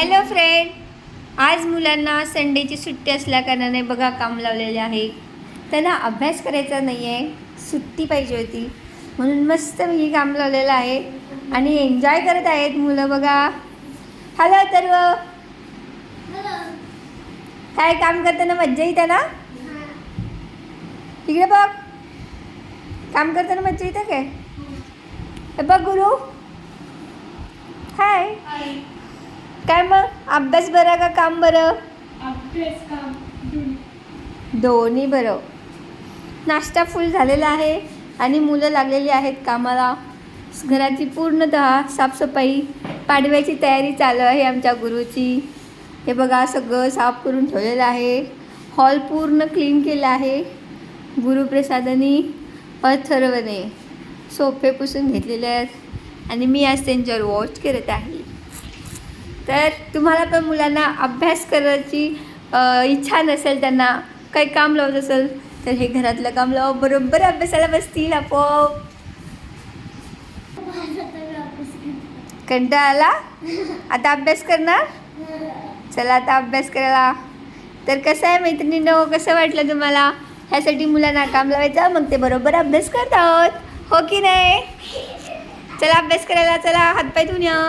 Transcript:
Hello friend आज मुलांना संडेची सुट्टी असल्या कारणाने बघा काम लावलेले आहे. त्यांना अभ्यास करायचा नाही आहे सुट्टी पाहिजे होती. म्हणून मस्त मी काम लावलेलं आहे. आणि एन्जॉय करत आहेत मुलं बघा. हॅलो तर काय काम करताना मज्जा येते ना? इकडे बघ. काम करताना मज्जा येते काय? हे. बघ गुरु. हाय काय मग? अभ्यास बरा का काम बरं? अभ्यास काम दोन्ही. बरं. नाश्ता फुल झालेला आहे आणि मुलं लागलेली आहेत कामाला. घराची पूर्णतः साफसफाई पाडव्याची तयारी चालू आहे आमच्या गुरुची. हे बघा सगळं साफ करून ठेवलेलं आहे. हॉल पूर्ण क्लीन केलं आहे. गुरुप्रसादानी अथर्वने सोफे पुसून घेतलेले आहेत. आणि मी आज त्यांच्यावर वॉच करत आहे. तर तुम्हाला पण मुलांना अभ्यास करायची इच्छा नसेल त्यांना काही काम लावत असेल तर हे घरातलं काम लावा. बरोबर अभ्यासाला बसतील आपोआप. कंटाळा आला? आता अभ्यास करणार? चला आता अभ्यास करायला. तर कसं आहे मैत्रिणींनो कसं वाटलं तुम्हाला? ह्यासाठी मुलांना काम लावायचं मग ते बरोबर अभ्यास करत आहोत हो की नाही? चला अभ्यास करायला चला हातपाय धुऊन या.